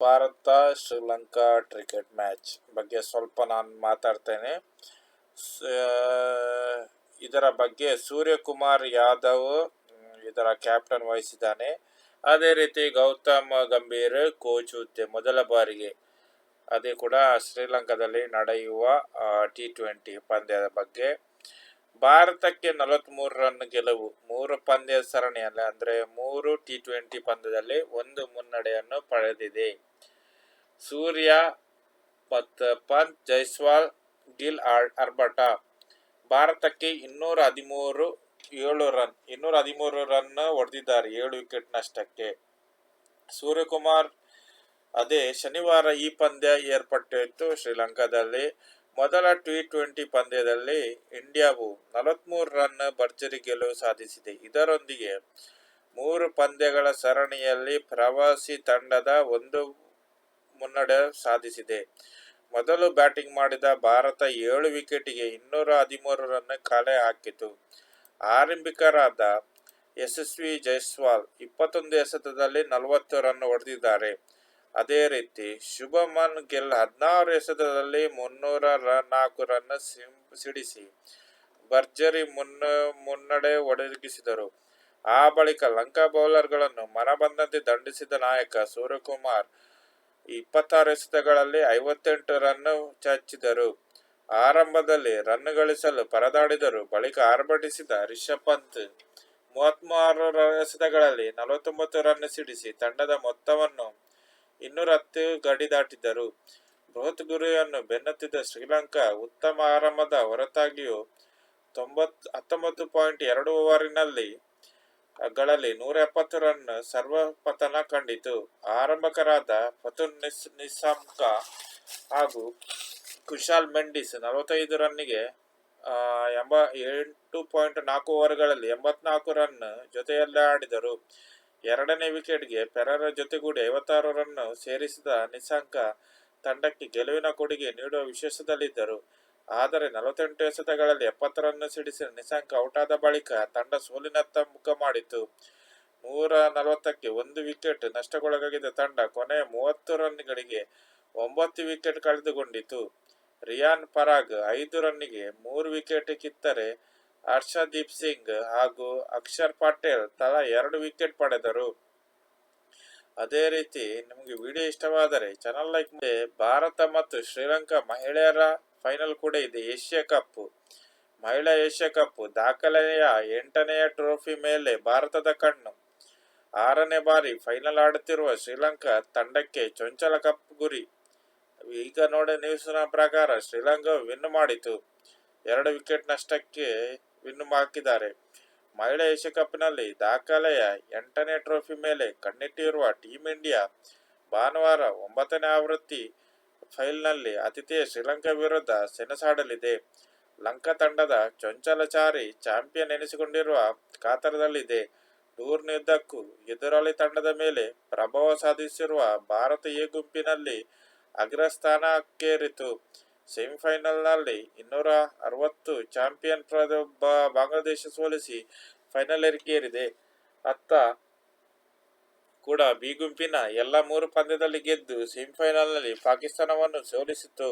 Bharat Sri Lanka cricket match ಬಗ್ಗೆ ಸ್ವಲ್ಪ ನಾನು ಮಾತಾಡ್ತೇನೆ. ಇದರ ಬಗ್ಗೆ ಸೂರ್ಯಕುಮಾರ್ ಯಾದವ್ ಇದರ ಕ್ಯಾಪ್ಟನ್ ವಹಿಸಿದ್ದಾನೆ. ಅದೇ ರೀತಿ ಗೌತಮ್ ಗಂಭೀರ್, ಕೋಚ್ ಹುದ್ದೆ ಮೊದಲ ಬಾರಿಗೆ. ಅದೇ ಕೂಡ ಶ್ರೀಲಂಕಾದಲ್ಲಿ ನಡೆಯುವ ಟಿ ಟ್ವೆಂಟಿ ಪಂದ್ಯದ ಬಗ್ಗೆ. ಭಾರತಕ್ಕೆ ನಲವತ್ಮೂರು ರನ್ ಗೆಲುವು, ಮೂರು ಪಂದ್ಯ ಸರಣಿಯಲ್ಲಿ ಅಂದರೆ ಮೂರು ಟಿ ಟ್ವೆಂಟಿ ಪಂದ್ಯದಲ್ಲಿ ಒಂದು ಮುನ್ನಡೆಯನ್ನು ಪಡೆದಿದೆ. ಸೂರ್ಯ ಮತ್ತು ಪಂತ್ ಜೈಸ್ವಾಲ್, ಗಿಲ್ ಅರ್ಬಟ ಭಾರತಕ್ಕೆ ಇನ್ನೂರ ಹದಿಮೂರು, ಏಳು ರನ್, ಇನ್ನೂರ ಹದಿಮೂರು ರನ್ ಹೊಡೆದಿದ್ದಾರೆ ಏಳು ವಿಕೆಟ್ ನಷ್ಟಕ್ಕೆ. ಸೂರ್ಯಕುಮಾರ್ ಅದೇ ಶನಿವಾರ ಈ ಪಂದ್ಯ ಏರ್ಪಟ್ಟಿತ್ತು ಶ್ರೀಲಂಕಾದಲ್ಲಿ. ಮೊದಲ ಟಿ ಟ್ವೆಂಟಿ ಪಂದ್ಯದಲ್ಲಿ ಇಂಡಿಯಾವು ನಲವತ್ಮೂರು ರನ್ ಭರ್ಜರಿ ಗೆಲುವು ಸಾಧಿಸಿದೆ. ಇದರೊಂದಿಗೆ ಮೂರು ಪಂದ್ಯಗಳ ಸರಣಿಯಲ್ಲಿ ಪ್ರವಾಸಿ ತಂಡದ ಒಂದು ಮುನ್ನಡೆ ಸಾಧಿಸಿದೆ. ಮೊದಲು ಬ್ಯಾಟಿಂಗ್ ಮಾಡಿದ ಭಾರತ ಏಳು ವಿಕೆಟಿಗೆ ಇನ್ನೂರ ಹದಿಮೂರು ರನ್ ಕಲೆ ಹಾಕಿತು. ಆರಂಭಿಕರಾದ ಯಶಸ್ವಿ ಜೈಸ್ವಾಲ್ ಇಪ್ಪತ್ತೊಂದು ಎಸೆತದಲ್ಲಿ ನಲವತ್ತು ರನ್ ಹೊಡೆದಿದ್ದಾರೆ. ಅದೇ ರೀತಿ ಶುಭಮನ್ ಗಿಲ್ ಹದಿನಾರು ಎಸೆತದಲ್ಲಿ ಮುನ್ನೂರ ರನ್ ನಾಲ್ಕು ರನ್ ಸಿಡಿಸಿ ಭರ್ಜರಿ ಮುನ್ನ, ಮುನ್ನಡೆ ಒದಗಿಸಿದರು. ಆ ಬಳಿಕ ಲಂಕಾ ಬೌಲರ್ಗಳನ್ನು ಮನಬಂದಂತೆ ದಂಡಿಸಿದ ನಾಯಕ ಸೂರ್ಯಕುಮಾರ್ ಇಪ್ಪತ್ತಾರು ಎಸೆತಗಳಲ್ಲಿ ಐವತ್ತೆಂಟು ರನ್ ಚಚ್ಚಿದರು ಆರಂಭದಲ್ಲಿ ರನ್ ಗಳಿಸಲು ಪರದಾಡಿದರು. ಬಳಿಕ ಆರ್ಭಟಿಸಿದ ರಿಷಬ್ ಪಂತ್ ಮೂವತ್ಮೂರು ರ- ಎಸೆತಗಳಲ್ಲಿ ನಲವತ್ತೊಂಬತ್ತು ರನ್ ಸಿಡಿಸಿ ತಂಡದ ಮೊತ್ತವನ್ನು ಇನ್ನೂರ ಹತ್ತು ಗಡಿ ದಾಟಿದ್ದರು. ಬೃಹತ್ ಗುರಿಯನ್ನು ಬೆನ್ನತ್ತಿದ್ದ ಶ್ರೀಲಂಕಾ ಉತ್ತಮ ಆರಂಭದ ಹೊರತಾಗಿಯೂ ತೊಂಬತ್, ಹತ್ತೊಂಬತ್ತು ಪಾಯಿಂಟ್ ಎರಡು ಓವರಿನಲ್ಲಿ ಗಳಲ್ಲಿ ನೂರ ಎಪ್ಪತ್ತು ರನ್ ಸರ್ವಪತನ ಕಂಡಿತು. ಆರಂಭಕರಾದ ಫತುನ್ ನಿಸ್ ನಿಸಾಮ್ಕ ಹಾಗೂ ಕುಶಾಲ್ ಮೆಂಡಿಸ್ ನಲವತ್ತೈದು ರನ್ನಿಗೆ ಎಂಬ, ಎಂಟು ಪಾಯಿಂಟ್ ನಾಲ್ಕು ಓವರ್ಗಳಲ್ಲಿ ಎಂಬತ್ನಾಲ್ಕು ರನ್ ಜೊತೆಯಲ್ಲೇ ಆಡಿದರು ಎರಡನೇ ವಿಕೆಟ್ಗೆ ಪೆರರ ಜೊತೆಗೂಡಿ ಐವತ್ತಾರು ರನ್ ಸೇರಿಸಿದ ನಿಸಾಂಕ ತಂಡಕ್ಕೆ ಗೆಲುವಿನ ಕೊಡುಗೆ ನೀಡುವ ವಿಶೇಷದಲ್ಲಿದ್ದರು ಆದರೆ ನಲವತ್ತೆಂಟು ಎಸೆತಗಳಲ್ಲಿ ಎಪ್ಪತ್ತು ರನ್ ಸಿಡಿಸಿದ ನಿಶಾಂಕ ಔಟಾದ ಬಳಿಕ ತಂಡ ಸೋಲಿನತ್ತ ಮುಖ ಮಾಡಿತು ನೂರ ನಲವತ್ತಕ್ಕೆ ಒಂದು ವಿಕೆಟ್ ನಷ್ಟಕ್ಕೊಳಗಾಗಿದ್ದ ತಂಡ ಕೊನೆಯ ಮೂವತ್ತು ರನ್ಗಳಿಗೆ ಒಂಬತ್ತು ವಿಕೆಟ್ ಕಳೆದುಕೊಂಡಿತು ರಿಯಾನ್ ಪರಾಗ್ ಐದು ರನ್ನಿಗೆ ಮೂರು ವಿಕೆಟ್ ಕಿತ್ತರೆ ಹರ್ಷದೀಪ್ ಸಿಂಗ್ ಹಾಗೂ ಅಕ್ಷರ್ ಪಟೇಲ್ ತಲಾ ಎರಡು ವಿಕೆಟ್ ಪಡೆದರು. ಅದೇ ರೀತಿ ನಿಮಗೆ ವಿಡಿಯೋ ಇಷ್ಟವಾದರೆ ಚಾನಲ್ ಲೈಕ್ ಭಾರತ ಮತ್ತು ಶ್ರೀಲಂಕಾ ಮಹಿಳೆಯರ ಫೈನಲ್ ಕೂಡ ಇದೆ. Asia cup. ಮಹಿಳಾ ಏಷ್ಯಾ ಕಪ್ ದಾಖಲೆಯ ಎಂಟನೆಯ ಟ್ರೋಫಿ ಮೇಲೆ ಭಾರತದ ಕಣ್ಣು. ಆರನೇ ಬಾರಿ ಫೈನಲ್ ಆಡುತ್ತಿರುವ ಶ್ರೀಲಂಕಾ ತಂಡಕ್ಕೆ ಚೊಂಚಲ ಕಪ್ ಗುರಿ. ಈಗ ನೋಡಿ ನ್ಯೂಸ್ನ ಪ್ರಕಾರ ಶ್ರೀಲಂಕಾ ವಿನ್ ಮಾಡಿತು. ಎರಡು ವಿಕೆಟ್ ನಷ್ಟಕ್ಕೆ ವಿನ್ ಹಾಕಿದ್ದಾರೆ. ಮಹಿಳಾ ಏಷ್ಯಾ ಕಪ್ನಲ್ಲಿ ದಾಖಲೆಯ ಎಂಟನೇ ಟ್ರೋಫಿ ಮೇಲೆ ಕಣ್ಣಿಟ್ಟಿರುವ ಟೀಂ ಇಂಡಿಯಾ ಭಾನುವಾರ ಒಂಬತ್ತನೇ ಆವೃತ್ತಿ ಫೈಲ್ನಲ್ಲಿ ಆತಿಥೇಯ ಶ್ರೀಲಂಕಾ ವಿರುದ್ಧ ಸೆಣಸಾಡಲಿದೆ. ಲಂಕಾ ತಂಡದ ಚೊಂಚಲಚಾರಿ ಚಾಂಪಿಯನ್ ಎನಿಸಿಕೊಂಡಿರುವ ಕಾತರದಲ್ಲಿದೆ. ಟೂರ್ನಿಯುದ್ದಕ್ಕೂ ಎದುರಾಳಿ ತಂಡದ ಮೇಲೆ ಪ್ರಭಾವ ಸಾಧಿಸಿರುವ ಭಾರತ ಎ ಗುಂಪಿನಲ್ಲಿ ಅಗ್ರಸ್ಥಾನಕ್ಕೇರಿತು. ಸೆಮಿಫೈನಲ್ನಲ್ಲಿ ಇನ್ನೂರ ಅರವತ್ತು ಚಾಂಪಿಯನ್ ಪ್ರದೊಬ್ಬ ಬಾಂಗ್ಲಾದೇಶ ಸೋಲಿಸಿ ಫೈನಲ್ ಏರಿದೆ ಅತ್ತ ಕೂಡ ಬಿ ಗುಂಪಿನ ಎಲ್ಲ ಮೂರು ಪಂದ್ಯದಲ್ಲಿ ಗೆದ್ದು ಸೆಮಿಫೈನಲ್ನಲ್ಲಿ ಪಾಕಿಸ್ತಾನವನ್ನು ಸೋಲಿಸಿತು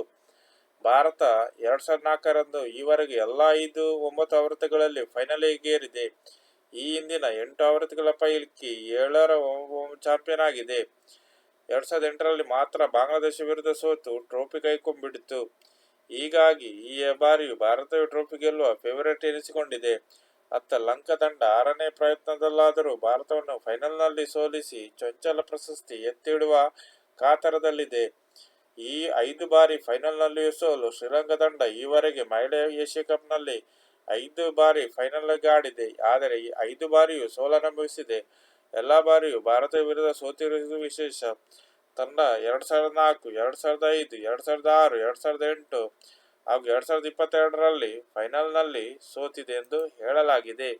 ಭಾರತ ಎರಡ್ ಸಾವಿರದ ನಾಲ್ಕರಂದು ಈವರೆಗೆ ಎಲ್ಲ ಐದು, ಒಂಬತ್ತು ಆವೃತ್ತಿಗಳಲ್ಲಿ ಫೈನಲ್ ಏರಿದೆ ಈ ಹಿಂದಿನ ಎಂಟು ಆವೃತ್ತಿಗಳ ಪೈಕಿ ಏಳರ ಚಾಂಪಿಯನ್ ಆಗಿದೆ. ಎರಡ್ ಸಾವಿರದ ಎಂಟರಲ್ಲಿ ಮಾತ್ರ ಬಾಂಗ್ಲಾದೇಶ ವಿರುದ್ಧ ಸೋತು ಟ್ರೋಫಿ ಕೈಕೊಂಡ್ಬಿಡಿತು ಹೀಗಾಗಿ ಈ ಬಾರಿಯು ಭಾರತವು ಟ್ರೋಫಿ ಗೆಲ್ಲುವ ಫೇವರೇಟ್ ಎನಿಸಿಕೊಂಡಿದೆ. ಅತ್ತ ಲಂಕಾ ತಂಡ ಆರನೇ ಪ್ರಯತ್ನದಲ್ಲಾದರೂ ಭಾರತವನ್ನು ಫೈನಲ್ನಲ್ಲಿ ಸೋಲಿಸಿ ಚೊಂಚಲ ಪ್ರಶಸ್ತಿ ಎತ್ತಿಡುವ ಕಾತರದಲ್ಲಿದೆ. ಈ ಐದು ಬಾರಿ ಫೈನಲ್ನಲ್ಲಿಯೂ ಸೋಲು ಶ್ರೀಲಂಕಾ ತಂಡ ಈವರೆಗೆ ಮಹಿಳಾ ಏಷ್ಯಾ ಕಪ್ನಲ್ಲಿ ಐದು ಬಾರಿ ಫೈನಲ್ಗೆ ಆಡಿದೆ. ಆದರೆ ಈ ಐದು ಬಾರಿಯೂ ಸೋಲನುಭವಿಸಿದೆ. ಎಲ್ಲ ಬಾರಿಯೂ ಭಾರತ ವಿರುದ್ಧ ಸೋತಿರುವುದು ವಿಶೇಷ. ತಂಡ ಎರಡ್ ಸಾವಿರದ ನಾಲ್ಕು, ಎರಡ್ ಸಾವಿರದ ಐದು, ಎರಡ್ ಸಾವಿರದ ಆರು, ಎರಡ್ ಸಾವಿರದ ಎಂಟು ಹಾಗೂ ಎರಡ್ ಸಾವಿರದ ಇಪ್ಪತ್ತೆರಡರಲ್ಲಿ ಫೈನಲ್ನಲ್ಲಿ ಸೋತಿದೆ ಎಂದು ಹೇಳಲಾಗಿದೆ.